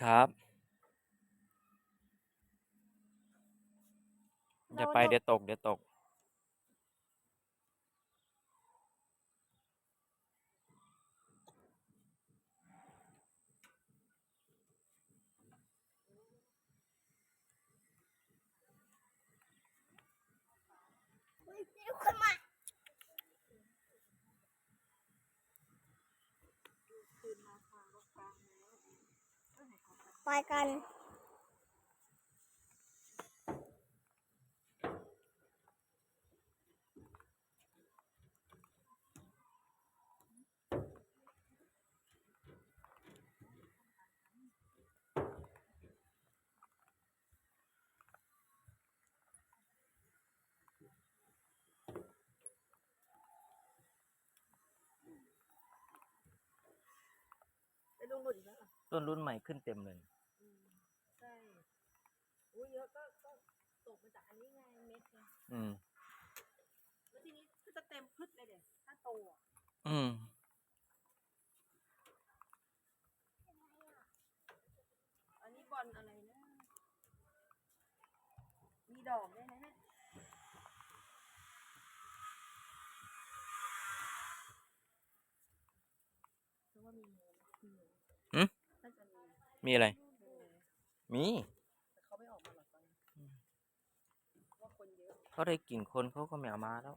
ครับอย่าไปเดี๋ยวตก เดี๋ยวตก เฮ้ยเร็วขึ้นมา ไปกันไปดูหลุดอีกแล้วเหรอต้นรุ่นใหม่ขึ้นเต็มเลย อืมใช่อุ้ยเยอะ ก็ตกมาจากอันนี้ไงเม็ดไงอืม แล้วทีนี้ก็จะเต็มพืชเลยเดี๋ยวถ้าโตอะอืม อันนี้บอลอะไรนะมีดอกด้วยนะเนี่ยเพราะว่ามีงูมีงูหึน่าจะมีมีอะไร มี แต่เขาไม่ออกมาหรอกตอนนี้ว่าคน เขาได้กลิ่นคนเขาก็ไม่เอามาแล้ว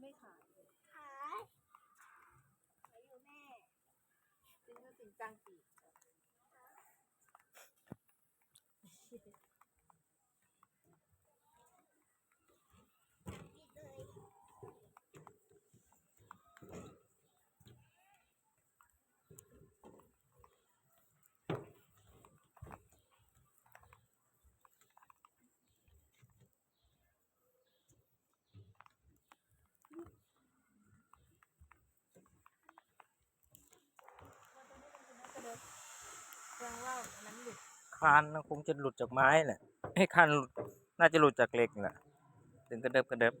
ไม่ขายขายขายอยู่แม่จริงก็จริงกลางปี แสดงว่ามันนั้นหลุดคานมันคงจะหลุดจากไม้แหละให้คานหลุดน่าจะหลุดจากเหล็กแหละถึงกระเดิบกระเดิบ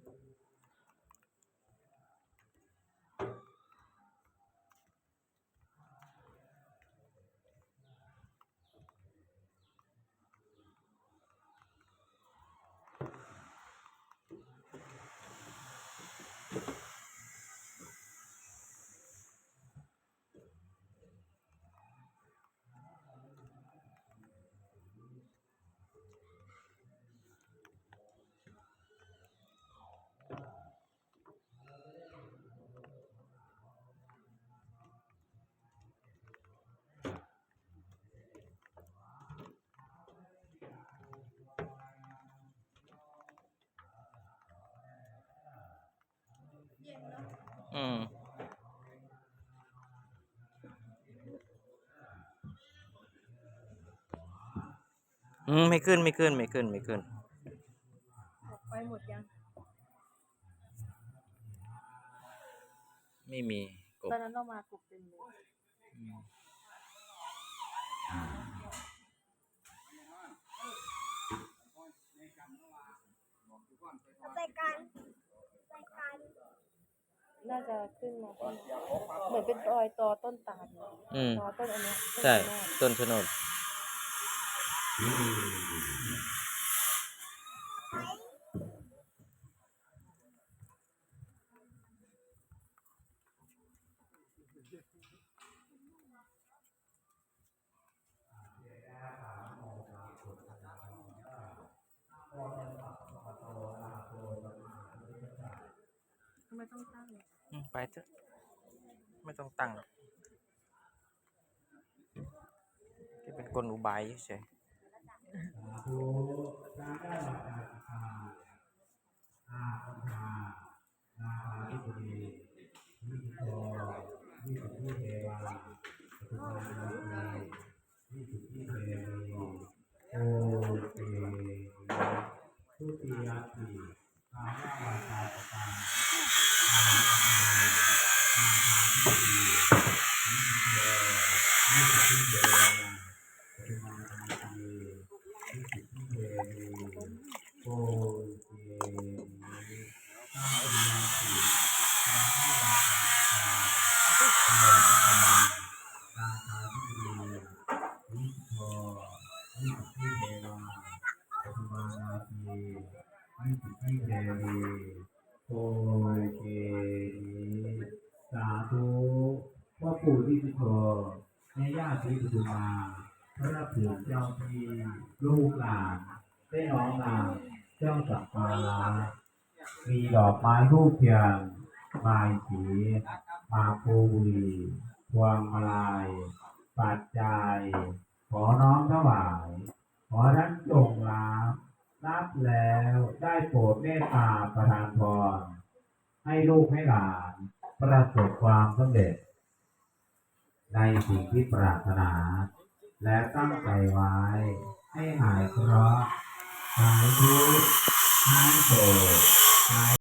อืมไม่ขึ้นไม่ขึ้นไม่ขึ้นไม่ขึ้นออกไปหมดยัง ไม่มีกบตอนนั้นเรามากบเต็มเลย อืมไปกันไปกันน่าจะขึ้นมาที่เหมือนเป็นรอยตอต้นตาลเลยอืม ตอต้นอันเนี้ยต้นใช่ ชะโนดต้นชนดทำ ไมต้องตั้งเนี่ยอืมไปเถอะไม่ต้องตั้งแค่เป็นกลอุบายเฉย โอเตทุติยาตาวะวาจาปตาอาหารอาหารที่ดีนิเทนิสิทธิเดปฏิมาทานตินิสิทธิเดโอ ทีวิสุโธวิสุทธิเทวาปฐุมานาทีวิสุทธิเทวีโอเคสาธุพ่อปู่ที่สุโธแม่ย่าศรีปฐุมาพระผูกเจ้าที่ลูกหลานได้น้อง นางเจ้าสักการะมีดอกไม้รูปเทียสีมาปูรีพวงมาลัยปัจจัย ขอน้อมถวาย ขอท่านจงรับรับแล้วได้โปรดเมตตาประทานพรให้ลูกให้หลานประสบความสำเร็จ ในสิ่งที่ปรารถนา และตั้งใจไว้ ให้หายเคราะห์หายทุกข์หายโศกหาย